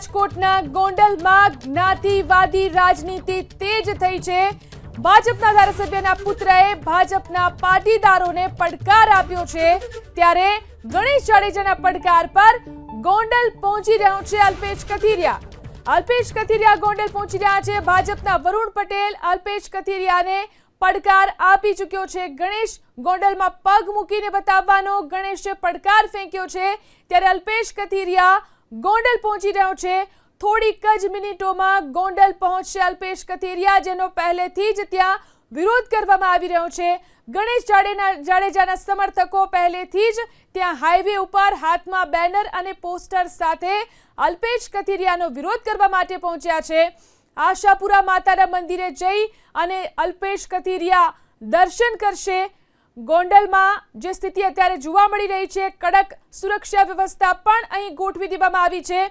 રાજકોટના ગોંડલમાં જ્ઞાતિવાદી રાજનીતિ તેજ થઈ છે. ભાજપના ધારાસભ્યના પુત્રએ ભાજપના પાટીદારોને પડકાર આપ્યો છે. ત્યારે ગણેશ જાડેજાના પડકાર પર ગોંડલ પહોંચી રહ્યો છે અલ્પેશ કથિરિયા. અલ્પેશ કથિરિયા ગોંડલ પહોંચી રહ્યા છે. ભાજપના વરુણ પટેલ અલ્પેશ કથિરિયાને પડકાર આપી ચૂક્યો છે. ગણેશ ગોંડલમાં પગ મૂકીને બતાવવાનો ગણેશે પડકાર ફેંક્યો છે. ત્યારે અલ્પેશ કથિરિયા ગોંડલ પહોંચી રહ્યો છે. થોડીક જ મિનિટોમાં ગોંડલ પહોંચશે અલ્પેશ કથિરિયા, જેનો પહેલેથી જ ત્યાં વિરોધ કરવામાં આવી રહ્યો છે. ગણેશ જાડેના, જાડેજાના સમર્થકો પહેલેથી જ ત્યાં હાઈવે ઉપર હાથમાં બેનર અને પોસ્ટર સાથે અલ્પેશ કથિરિયાનો વિરોધ કરવા માટે પહોંચ્યા છે. આશાપુરા માતાના મંદિરે જઈ અને અલ્પેશ કથિરિયા દર્શન કરશે. ગોંડલમાં જે સ્થિતિ અત્યારે જોવા મળી રહી છે, કડક સુરક્ષા વ્યવસ્થા પણ અહીં ગોઠવી દેવામાં આવી છે.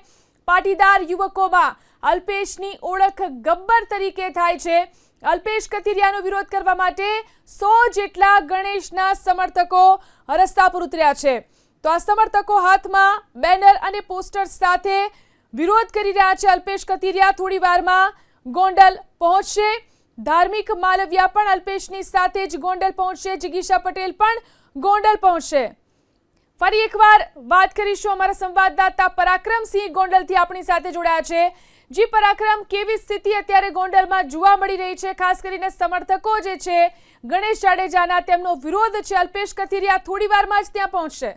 પાટીદાર યુવકોમાં અલ્પેશની ઓળખ ગબ્બર તરીકે થાય છે. અલ્પેશ કથિરિયાનો વિરોધ કરવા માટે સો જેટલા ગણેશના સમર્થકો રસ્તા પર ઉતર્યા છે. તો આ સમર્થકો હાથમાં બેનર અને પોસ્ટર સાથે વિરોધ કરી રહ્યા છે. અલ્પેશ કથિરિયા થોડી વારમાં ગોંડલ પહોંચશે. ધાર્મિક માલવ્યા પણ અલ્પેશની સાથે જ ગોંડલ પહોંચશે. જિગીશા પટેલ પણ ગોંડલ પહોંચશે. ફરી એકવાર વાત કરીશું અમારા સંવાદદાતા પરાક્રમસિંહ ગોંડલથી આપણી સાથે જોડાયા છે. જી પરાક્રમ, કેવી સ્થિતિ અત્યારે ગોંડલમાં જોવા મળી રહી છે? ખાસ કરીને સમર્થકો જે છે, ગણેશ જાડેજાના તેમનો વિરોધ છે. અલ્પેશ કથિરિયા થોડી વારમાં જ ત્યાં પહોંચશે.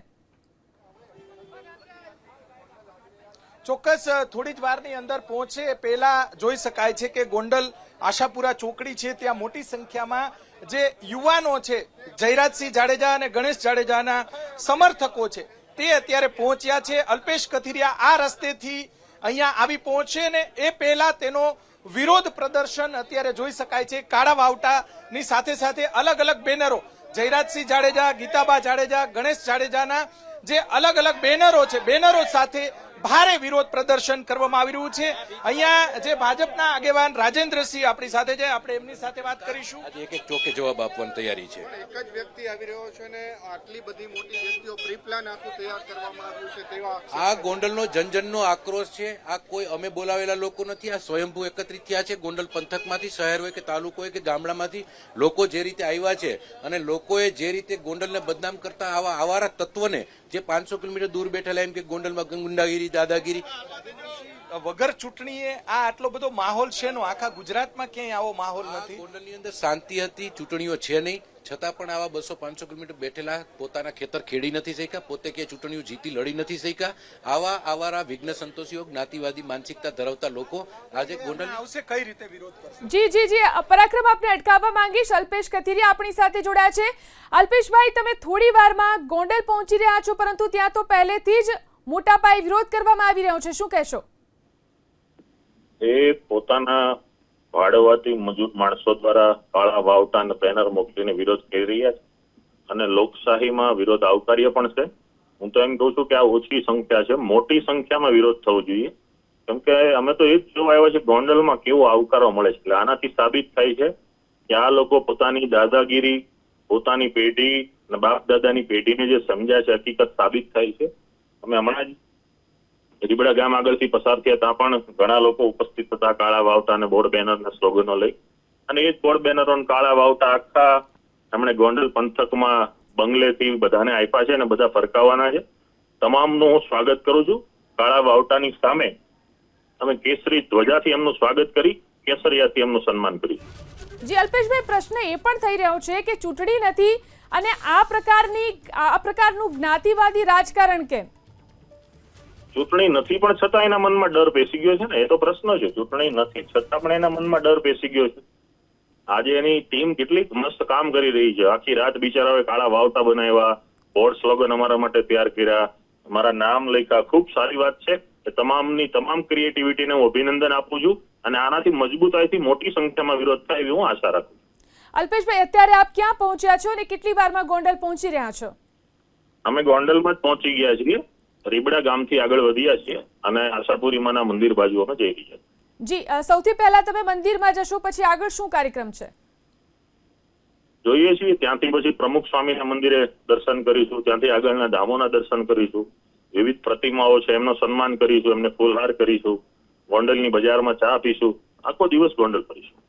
ચોક્કસ થોડી જ વારની અંદર પહોંચે. પહેલા જોઈ શકાય છે કે ગોંડલ, આશાપુરા ચોકડી છે. ત્યાં મોટી સંખ્યામાં જે યુવાનો છે, જયરાજસિંહ જાડેજા અને ગણેશ જાડેજાના સમર્થકો છે, તે અત્યારે પહોંચ્યા છે. અલ્પેશ કથિરિયા આ રસ્તેથી અહીંયા આવી પહોંચે ને એ પહેલા તેનો વિરોધ પ્રદર્શન અત્યારે જોઈ શકાય છે. કાળા વાવટાની સાથે સાથે અલગ અલગ બેનરો, જયરાજસિંહ જાડેજા, ગીતાબા જાડેજા, ગણેશ જાડેજાના જે અલગ અલગ બેનરો છે, બેનરો સાથે ભારે વિરોધ પ્રદર્શન કરવામાં આવી રહ્યું છે. અહીંયા જે ભાજપના આગેવાન રાજેન્દ્રસિંહ આપણી સાથે છે. આપણે એમની સાથે વાત કરીશું. આજે એક એક ચોકે જવાબ આપવાની તૈયારી છે. એક જ વ્યક્તિ આવી રહ્યો છે ને આટલી બધી મોટી વ્યક્તિઓ પ્રી પ્લાન આખું તૈયાર કરવામાં આવ્યું છે તેવા આ ગોંડલનો જનજનનો આક્રોશ છે. આ કોઈ અમે બોલાવેલા લોકો નથી. આ સ્વયંભૂ એકત્રિત થયા છે ગોંડલ પંથકમાંથી શહેર હોય કે તાલુકો હોય કે ગામડામાંથી. લોકો જે રીતે આવ્યા છે અને લોકોએ જે રીતે ગોંડલને બદનામ કરતા આવા આવારા તત્વને જે પાંચસો કિલોમીટર દૂર બેઠેલા એમ કે ગોંડલમાં ગુંડાગીરી દાદાગીરી. વગર ચૂંટણીએ આ આટલો બધો માહોલ છે નો આખા ગુજરાતમાં ક્યાંય આવો માહોલ નથી? ગોંડલની અંદર શાંતિ હતી ચૂંટણીઓ છે નહીં. છતાં પણ આવા બસો પાંચસો કિલોમીટર બેઠેલા પોતાના ખેતર ખેડી નથી શક્યા. પોતે કે ચૂંટણીઓ જીતી લડી નથી શક્યા. આવા આવારા વિઘ્ન સંતોષીઓ જ્ઞાતિવાદી માનસિકતા ધરાવતા લોકો આજે ગોંડલ આવશે કઈ રીતે વિરોધ કરશે? જી જી જી. પરાક્રમ આપને અટકાવવા માંગીશ. અલ્પેશ કથિરિયા આપણી સાથે જોડાયા છે. અલ્પેશભાઈ તમે થોડી વારમાં ગોંડલ પહોંચી રહ્યા છો પરંતુ ત્યાં તો પહેલેથી જ મોટા પાયે વિરોધ કરવામાં આવી રહ્યો છે. શું કહેશો? એ પોતાના ભાડવાથી મજૂર માણસો દ્વારા કાળા વાવટા અને બેનર મોકલીને વિરોધ કરી રહ્યા છે. અને લોકશાહીમાં વિરોધ આવકાર્ય પણ છે. હું તો એમ કહું છું કે આ ઓછી સંખ્યા છે. મોટી સંખ્યામાં વિરોધ થવો જોઈએ. કેમ કે અમે તો એ જ જોવા આવ્યા છે ગોંડલમાં કેવો આવકારો મળે છે. એટલે આનાથી સાબિત થાય છે કે આ લોકો પોતાની દાદાગીરી, પોતાની પેઢી અને બાપ દાદાની પેઢીને જે સમજ્યા છે, હકીકત સાબિત થાય છે. અમે હમણાં જ રીબડા ગામ આગળથી પસાર થયા ત્યાં પણ ઘણા લોકો ઉપસ્થિત હતા, કાળા વાવટા અને બોર્ડ બેનર ના સ્લોગનો લઈ. અને એ જ બોર્ડ બેનરો કાળા વાવટા આખા એમણે ગોંડલ પંથકમાં બંગલેથી બધાને આપ્યા છે અને બધા ફરકાવવાના છે. તમામનું હું સ્વાગત કરું છું. કાળા વાવટાની સામે અમે કેસરી ધ્વજાથી એમનું સ્વાગત કરી, કેસરિયાથી એમનું સન્માન કર્યું. જી, અલ્પેશભાઈ, પ્રશ્ન એ પણ થઈ રહ્યો છે કે ચૂંટણી નથી અને આ પ્રકારની, આ પ્રકારનું જ્ઞાતિવાદી રાજકારણ કેમ? ચૂંટણી નથી પણ છતાં એના મનમાં ડર બેસી ગયો છે ને? એ તો પ્રશ્ન છે. ચૂંટણી નથી છતાં પણ એના મનમાં ડર બેસી ગયો છે. આજે એની ટીમ કેટલી મસ્ત કામ કરી રહી છે. આખી રાત બિચારાઓએ કાળા વાવતા બનાવ્યા બોર્ડ સ્લોગન અમારા માટે તૈયાર કર્યા. અમારા નામ લખ્યા. ખૂબ સારી વાત છે. કે તમામની તમામ ક્રિએટિવિટીને હું અભિનંદન આપું છું અને આનાથી મજબૂતાઈથી મોટી સંખ્યામાં વિરોધ થાય એવી હું આશા રાખું અલ્પેશભાઈ અત્યારે આપ ક્યાં પહોંચ્યા છો અને કેટલી વારમાં ગોંડલ પહોંચી રહ્યા છો? અમે ગોંડલમાં જ પહોંચી ગયા છીએ. રીબડા ગામથી આગળ વધ્યા છીએ અને આશાપુરીમાંના મંદિર બાજુ અમે જઈ રહ્યા જી સૌથી પહેલા તમે મંદિરમાં જશો પછી આગળ શું કાર્યક્રમ છે? જોઈએ છીએ ત્યાંથી પછી પ્રમુખ સ્વામીના મંદિરે દર્શન કરીશું ત્યાંથી આગળના ધામોના દર્શન કરીશું વિવિધ પ્રતિમાઓ છે એમનો સન્માન કરીશું એમને ફૂલહાર કરીશું ગોંડલની બજારમાં ચા પીશું આખો દિવસ ગોંડલ ફરીશું. અ,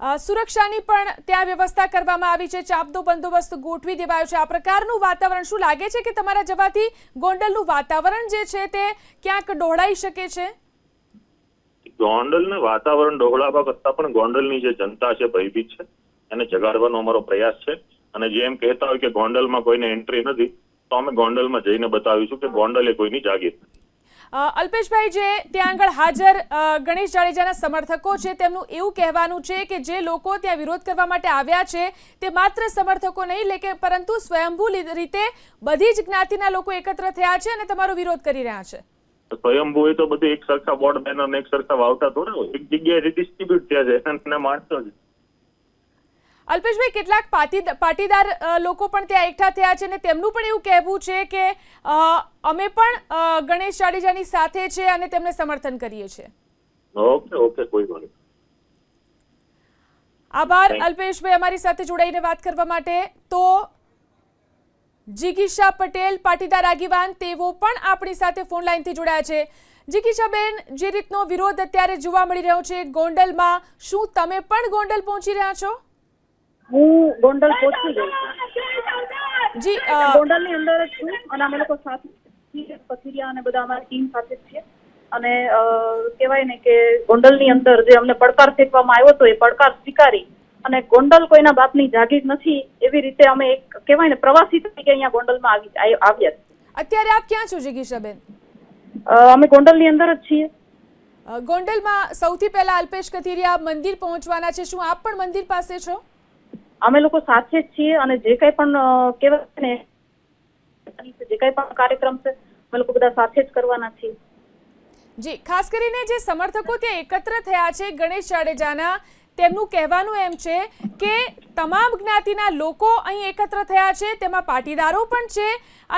સુરક્ષાની પણ ત્યાં વ્યવસ્થા કરવામાં આવી છે. ચાપનો બંદોબસ્ત ગોઠવી દેવાયો છે. આ પ્રકારનું વાતાવરણ શું લાગે છે કે તમારા જવાથી ગોંડલનું વાતાવરણ જે છે તે ક્યાંક ડહોળાઈ શકે છે? ગોંડલને વાતાવરણ ડહોળાવા કરતા પણ ગોંડલની જે જનતા છે ભયભીત છે. એને જગાડવાનો અમારો પ્રયાસ છે. અને જેમ કહેતા હોય કે ગોંડલમાં કોઈને એન્ટ્રી નથી, તો અમે ગોંડલમાં જઈને બતાવીશું કે ગોંડલ એ કોઈની જાગીર અલ્પેશભાઈ જે ત્યાં આગળ હાજર ગણેશ જાડેજાના સમર્થકો છે, તેમનું એવું કહેવાનું છે કે જે લોકો ત્યાં વિરોધ કરવા માટે આવ્યા છે, તે માત્ર સમર્થકો નહીં, લે કે પરંતુ સ્વયંભૂ રીતે બધી જ જ્ઞાતિના લોકો એકત્ર થયા છે અને તમારો વિરોધ કરી રહ્યા છે. તો સ્વયંભૂ એ તો બધું એક સરખા બોર્ડ બેનર એક સરખા વાવતા થોડા એક જગ્યાએ ડિસ્ટ્રીબ્યુટ થયા છે અને માણસો જ. અલ્પેશભાઈ કેટલાક પાટી પાટીદાર લોકો પણ ત્યાં એકઠા થયા છે અને તેમનું પણ એવું કહેવું છે કે અમે પણ ગણેશ જાડેજાની સાથે છે અને તેમને સમર્થન કરીએ છીએ ઓકે ઓકે કોઈ વાંધો આભાર અલ્પેશભાઈ અમારી સાથે જોડાઈને વાત કરવા માટે. તો જિગીશા પટેલ પાટીદાર આગેવાન તેઓ પણ આપણી સાથે ફોન લાઈનથી જોડાયા છે. જિગીશાબેન જે રીતનો વિરોધ અત્યારે જોવા મળી રહ્યો છે ગોંડલમાં શું તમે પણ ગોંડલ પહોંચી રહ્યા છો? હું ગોંડલ પહોંચી ગઈ છું. જી ગોંડલ ગોંડલની અંદર જ છું અને અમે લોકો સાથે પથિરિયા અને બધા અમારી ટીમ સાથે જ છીએ. અને કહેવાય ને કે ગોંડલની અંદર જે અમને પડકાર ફેંકવામાં આવ્યો હતો એ પડકાર સ્વીકારી અને ગોંડલ કોઈના બાપની જાગીર નથી એવી રીતે અમે એક કહેવાય ને પ્રવાસી તરીકે અહીંયા ગોંડલમાં આવી આવ્યા છીએ. અત્યારે આપ ક્યાં છો જિગીશાબેન? અ, અમે ગોંડલની અંદર જ છીએ. ગોંડલમાં સૌથી પહેલા અલ્પેશ કથિરિયા મંદિર પહોંચવાના છે. શું આપ પણ મંદિર પાસે છો? અમે લોકો સાથે જ છીએ અને જે કંઈ પણ કહેવાય ને, જે કંઈ પણ કાર્યક્રમ છે, અમે લોકો બધા સાથે જ કરવાના છીએ. જી, ખાસ કરીને જે સમર્થકો ત્યાં એકત્ર થયા છે, ગણેશ જાડેજાના, તેમનું કહેવાનું એમ છે કે તમામ જ્ઞાતિના લોકો અહીં એકત્ર થયા છે, તેમાં પાટીદારો પણ છે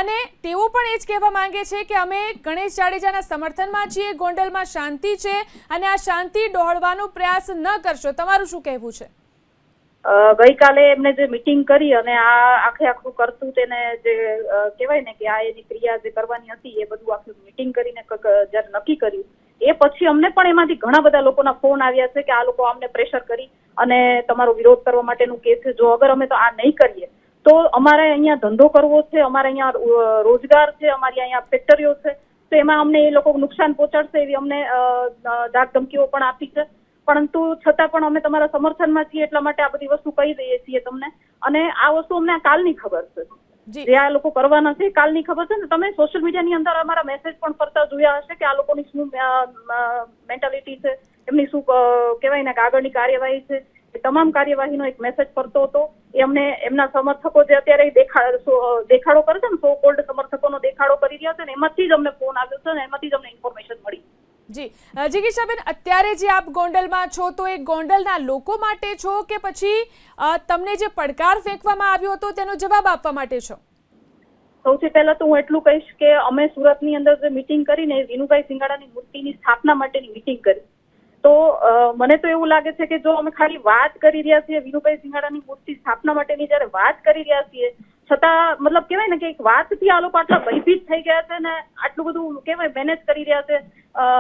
અને તેઓ પણ એ જ કહેવા માંગે છે કે અમે ગણેશ જાડેજાના સમર્થનમાં છીએ, ગોંડલમાં શાંતિ છે અને આ શાંતિ ડહોળવાનો પ્રયાસ ન કરશો. તમારું શું કહેવું છે? ગઈકાલે એમને જે મીટિંગ કરી અને આ આખે આખું કરતું તેને જે કહેવાય ને કે આ એની ક્રિયા જે કરવાની હતી એ બધું આખું મીટિંગ કરીને જ્યારે નક્કી કર્યું, એ પછી અમને પણ એમાંથી ઘણા બધા લોકોના ફોન આવ્યા છે કે આ લોકો અમને પ્રેશર કરી અને તમારો વિરોધ કરવા માટેનું કે છે. જો અગર અમે તો આ નહીં કરીએ, તો અમારે અહીંયા ધંધો કરવો છે, અમારે અહીંયા રોજગાર છે, અમારી અહીંયા ફેક્ટરીઓ છે, તો એમાં અમને એ લોકો નુકસાન પહોંચાડશે એવી અમને ધાક ધમકીઓ પણ આપી છે. પરંતુ છતાં પણ અમે તમારા સમર્થનમાં છીએ એટલા માટે આ બધી વસ્તુ કહી દઈએ છીએ તમને. અને આ વસ્તુ અમને કાલની ખબર છે. જે. આ લોકો કરવાના છે કાલની ખબર છે ને તમે સોશિયલ મીડિયાની અંદર અમારા મેસેજ પણ ફરતા જોયા હશે કે આ લોકોની શું મેન્ટાલિટી છે એમની શું કહેવાય ને કે આગળની કાર્યવાહી છે. એ તમામ કાર્યવાહીનો એક મેસેજ ફરતો હતો. એ અમને એમના સમર્થકો જે અત્યારે દેખા દેખાડો કરે છે ને સો કોલ્ડ સમર્થકોનો દેખાડો કરી રહ્યા છે ને એમાંથી જ અમને ફોન આવ્યો છે ને એમાંથી જ અમને ઇન્ફોર્મેશન મળી. જી. જિગીશાબેન અત્યારે જે આપ ગોંડલમાં છો, તો એ ગોંડલના લોકો માટે છો કે પછી તમને જે પડકાર ફેંકવામાં આવ્યો હતો તેનો જવાબ આપવા માટે છો? સૌથી પહેલા તો હું એટલું કહીશ કે અમે સુરતની અંદર જે મિટિંગ કરીને વિનુભાઈ સિંગાડાની મૂર્તિની સ્થાપના માટેની મિટિંગ કરી. તો મને તો એવું લાગે છે કે જો અમે ખાલી વાત કરી રહ્યા છીએ, વિનુભાઈ સિંગાડાની મૂર્તિ સ્થાપના માટેની જ્યારે વાત કરી રહ્યા છીએ છતાં, મતલબ કહેવાય ને કે એક વાતથી આ લોકો આટલા ભયભીત થઈ ગયા છે ને, આટલું બધું કહેવાય મેનેજ કરી રહ્યા છે.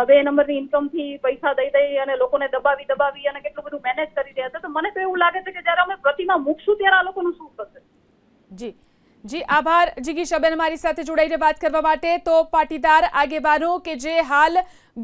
બે નંબરની ઇન્કમથી પૈસા દઈ દઈ અને લોકોને દબાવી દબાવી અને કેટલું બધું મેનેજ કરી રહ્યા છે. તો મને તો એવું લાગે છે કે જ્યારે અમે પ્રતિમા મૂકશું ત્યારે આ લોકોનું શું થશે? જી. જી, આભાર. જિગીશાબેન મારી સાથે જોડાઈને વાત કરવા માટે તો પાટીદાર આગેવાનો કે જે હાલ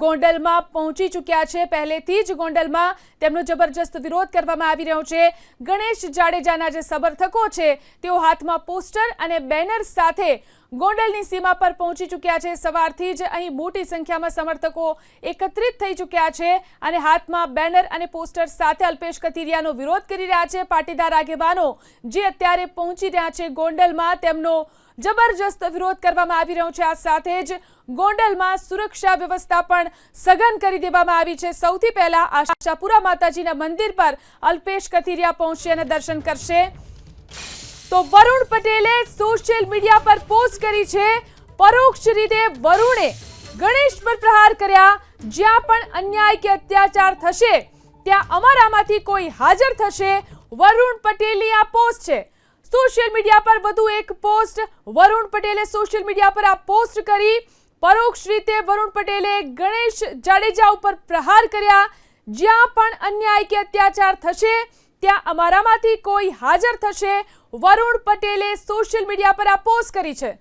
ગોંડલમાં પહોંચી ચૂક્યા છે, પહેલેથી જ ગોંડલમાં તેમનો જબરજસ્ત વિરોધ કરવામાં આવી રહ્યો છે. ગણેશ જાડેજાના જે સમર્થકો છે, તેઓ હાથમાં પોસ્ટર અને બેનર સાથે ગોંડલની સીમા પર પહોંચી ચૂક્યા છે. સવારથી જ અહીં મોટી સંખ્યામાં સમર્થકો એકત્રિત થઈ ચૂક્યા છે અને હાથમાં બેનર અને પોસ્ટર સાથે અલ્પેશ કથિરિયાનો વિરોધ કરી રહ્યા છે. પાટીદાર આગેવાનો જે અત્યારે પહોંચી રહ્યા છે ગોંડલમાં, તેમનો જબરજસ્ત વિરોધ કરવામાં આવી રહ્યો છે. આ સાથે જ ગોંડલમાં સુરક્ષા વ્યવસ્થા પણ સઘન કરી દેવામાં આવી છે. સૌથી પહેલા આશાપુરા માતાજીના મંદિર પર અલ્પેશ કથિરિયા પહોંચશે અને દર્શન કરશે. તો વરુણ પટેલે સોશિયલ મીડિયા પર પોસ્ટ કરી છે, પરોક્ષ રીતે વરુણે ગણેશ પર પ્રહાર કર્યા, જ્યાં પણ અન્યાય કે અત્યાચાર થશે, ત્યાં અમારામાંથી કોઈ હાજર થશે, વરુણ પટેલની આ પોસ્ટ છે. સોશિયલ મીડિયા પર વધુ એક પોસ્ટ વરુણ પટેલે સોશિયલ મીડિયા પર આ પોસ્ટ કરી, પરોક્ષ રીતે વરુણ પટેલે ગણેશ જાડેજા ઉપર પ્રહાર કર્યા, જ્યાં પણ અન્યાય કે અત્યાચાર થશે ત્યાં અમારામાંથી કોઈ હાજર થશે. વરુણ પટેલે સોશિયલ મીડિયા પર આ પોસ્ટ કરી છે.